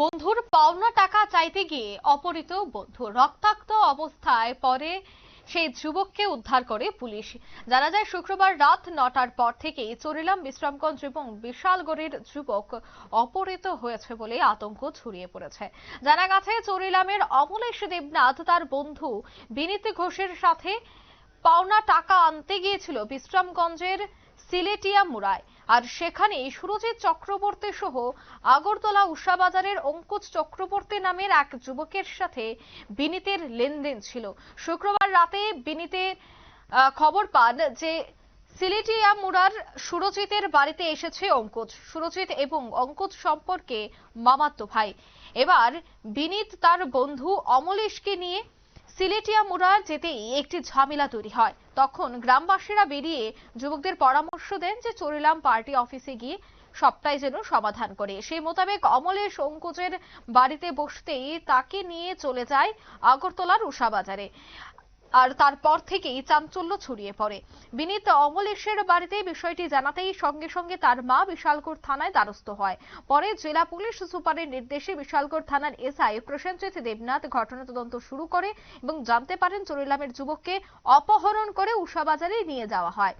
বন্ধুর পাওনা টাকা চাইতে গিয়ে অপহৃত বন্ধু। রক্তাক্ত অবস্থায় পরে সেই যুবককে উদ্ধার করে পুলিশ। জানা যায়, শুক্রবার রাত নটার পর থেকেই চরিলাম বিশ্রামগঞ্জ এবং বিশালগড়ের যুবক অপহৃত হয়েছে বলে আতঙ্ক ছড়িয়ে পড়েছে। জানা গেছে, চরিলামের অমলেশ দেবনাথ তার বন্ধু বিনীত ঘোষের সাথে পাওনা টাকা আনতে গিয়েছিল বিশ্রামগঞ্জের সিলেটিয়া মুড়ায়। আর সেখানেই সুরজিৎ চক্রবর্তী সহ আগরতলা উষাবাজারের অঙ্কুশ চক্রবর্তী নামের এক যুবকের সাথে বিনীতের লেনদেন ছিল। শুক্রবার রাতে বিনীতের খবর পান যে সিলেটিয়া মুড়ার সুরজিতের বাড়িতে এসেছে অঙ্কুজ সুরজিৎ এবং অঙ্কুজ সম্পর্কে মামাতো ভাই। এবার বিনীত তার বন্ধু অমলেশকে নিয়ে সিলেটিয়া মুড়ার যেতেই একটি ঝামেলা তৈরি হয়। তখন গ্রামবাসীরা বেরিয়ে যুবকদের পরামর্শ দেন যে চরিলাম পার্টি অফিসে গিয়ে সবটাই যেন সমাধান করে। সেই মোতাবেক অমলের অঙ্কুজের বাড়িতে বসতেই তাকে নিয়ে চলে যায় আগরতলার উষাবাজারে। আর তারপর থেকেই চাঞ্চল্য ছড়িয়ে পড়ে। বিনীত অমলেশের বাড়িতে বিষয়টি জানাতেই সঙ্গে সঙ্গে তার মা বিশালকোট থানায় দ্বারস্থ হয়। পরে জেলা পুলিশ সুপারের নির্দেশে বিশালকোট থানার এসআই প্রসেনজিৎ দেবনাথ ঘটনা তদন্ত শুরু করে এবং জানতে পারেন চরিলামের যুবককে অপহরণ করে উষাবাজারে নিয়ে যাওয়া হয়।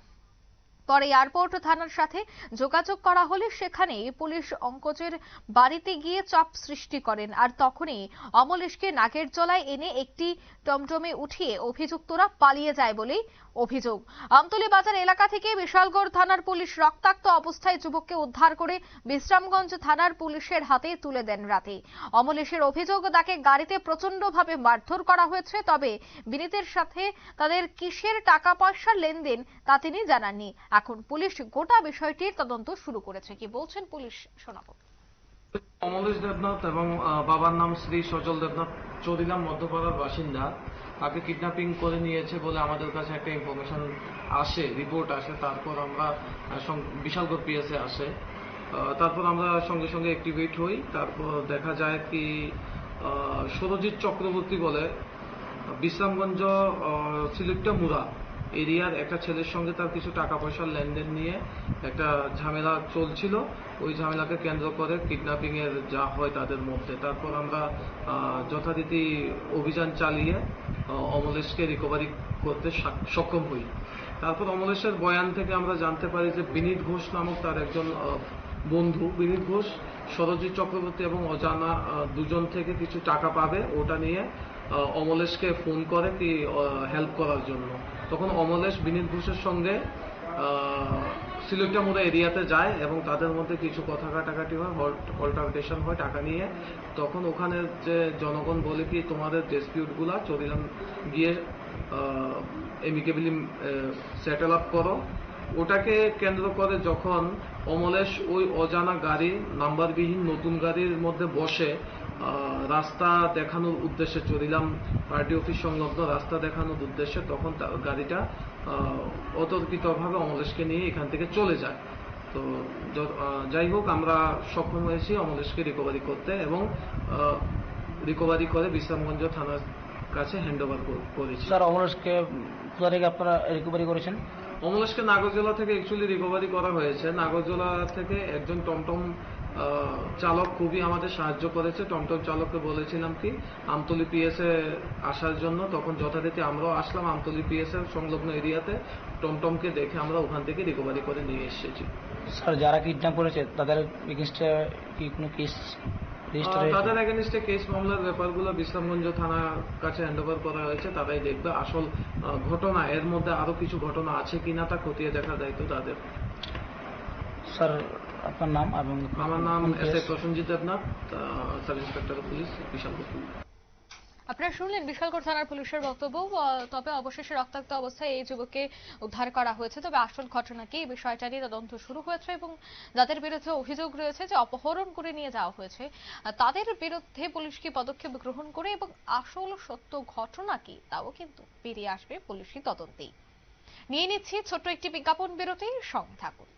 পরে এয়ারপোর্ট থানার সাথে যোগাযোগ করা হলে সেখানে পুলিশ অঙ্কজের বাড়িতে গিয়ে চাপ সৃষ্টি করেন। আর তখনই অমলেশকে নাগের জলায় এনে একটি টমটমে উঠিয়ে অভিযুক্তরা পালিয়ে যায় বলেই অভিযোগ। আমতলী বাজার এলাকা থেকে বিশালগড় থানার পুলিশ রক্তাক্ত অবস্থায় যুবককে উদ্ধার করে বিশ্রামগঞ্জ থানার পুলিশের হাতে তুলে দেন রাতে। অমলেশের অভিযোগ, তাকে গাড়িতে প্রচন্ডভাবে মারধর করা হয়েছে, তবে বিনীতের সাথে তাদের কিসের টাকা পয়সার লেনদেন তা তিনি জানাননি। এখন পুলিশ গোটা বিষয়টির তদন্ত শুরু করেছে। কি বলছেন পুলিশ শোনাবো। অমলেশ দেবনাথ এবং বাবার নাম শ্রী সজল দেবনাথ। চৌদিলাম মধ্যপাড়ার বাসিন্দা। তাকে কিডন্যাপিং করে নিয়েছে বলে আমাদের কাছে একটা ইনফরমেশন আসে রিপোর্ট আসে। তারপর আমরা বিশালগড় পিএসএ আসে। তারপর আমরা সঙ্গে সঙ্গে অ্যাক্টিভেট হই। তারপর দেখা যায় কি সুরজিৎ চক্রবর্তী বলে, বিশ্রামগঞ্জ সিলেক্টা মুরা এরিয়ার একটা ছেলের সঙ্গে তার কিছু টাকা পয়সার লেনদেন নিয়ে একটা ঝামেলা চলছিল। ওই ঝামেলাকে কেন্দ্র করে কিডন্যাপিং এর যা হয় তাদের মধ্যে। তারপর আমরা যথারীতি অভিযান চালিয়ে অমলেশকে রিকভারি করতে সক্ষম হই। তারপর অমলেশের বয়ান থেকে আমরা জানতে পারি যে বিনীত ঘোষ নামক তার একজন বন্ধু, বিনীত ঘোষ, সরজিৎ চক্রবর্তী এবং অজানা দুজন থেকে কিছু টাকা পাবে। ওটা নিয়ে অমলেশকে ফোন করে কি হেল্প করার জন্য। তখন অমলেশ বিনীত ঘোষের সঙ্গে সিলেক্টামুরা এরিয়াতে যায় এবং তাদের মধ্যে কিছু কথা কাটাকাটি হয় অল্টারকেশন হয় টাকা নিয়ে। তখন ওখানে যে জনগণ বলে কি, তোমাদের ডিসপিউটগুলা চরিলাম গিয়ে এমিকেবলি সেটেল আপ করো। ওটাকে কেন্দ্র করে যখন অমলেশ ওই অজানা গাড়ি, নাম্বারবিহীন নতুন গাড়ির মধ্যে বসে রাস্তা দেখানোর উদ্দেশ্যে চলিলাম। পার্টি অফিস সংলগ্ন রাস্তা দেখানোর উদ্দেশ্যে তখন তার গাড়িটা অতর্কিতভাবে অমলেশকে নিয়ে এখান থেকে চলে যায়। তো যাই হোক আমরা সক্ষম হয়েছি অমলেশকে রিকভারি করতে এবং রিকভারি করে বিশ্রামগঞ্জ থানার কাছে হ্যান্ড ওভার করেছি। স্যার কোথা থেকে আপনারা রিকভারি করেছেন? অমলেশকে নাগরজোলা থেকে অ্যাকচুয়ালি রিকভারি করা হয়েছে। নাগরজোলা থেকে একজন টমটম চালক খুবই আমাদের সাহায্য করেছে। টমটম চালককে বলেছিলাম কি আমতলি পিএস আসার জন্য তখন যথারীতি আমরাও আসলাম আমতলি পিএস এর সংলগ্ন এরিয়াতে। টমটমকে দেখে আমরা ওখান থেকে রিকভারি করে নিয়ে এসেছি। স্যার যারা কিডন্যাপ করেছে তাদের এগেনস্টে কি কোনো কেস তাদের এগেনস্টে কেস মামলার ব্যাপারগুলো বিশ্রামগঞ্জ থানার কাছে হ্যান্ড ওভার করা হয়েছে। তারাই দেখবে আসল ঘটনা এর মধ্যে আরও কিছু ঘটনা আছে কিনা তা খতিয়ে দেখার দায়িত্ব তাদের। স্যার আপনার নাম এবং আমার নাম এস case? Prasenjit Debnath sub inspector of police Bishalpur আপনারা শুনলেন বিশালগড় থানার পুলিশের বক্তব্য। তবে অবশেষে রক্তাক্ত অবস্থায় এই যুবককে উদ্ধার করা হয়েছে। তবে আসল ঘটনা কি এই বিষয়টা নিয়ে তদন্ত শুরু হয়েছে এবং যাদের বিরুদ্ধে অভিযোগ রয়েছে যে অপহরণ করে নিয়ে যাওয়া হয়েছে তাদের বিরুদ্ধে পুলিশ কি পদক্ষেপ গ্রহণ করে এবং আসল সত্য ঘটনা কি তাও কিন্তু বেরিয়ে আসবে পুলিশি তদন্তেই। নিয়ে নিচ্ছি ছোট্ট একটি বিজ্ঞাপন বিরতি সঙ্গে থাকুন।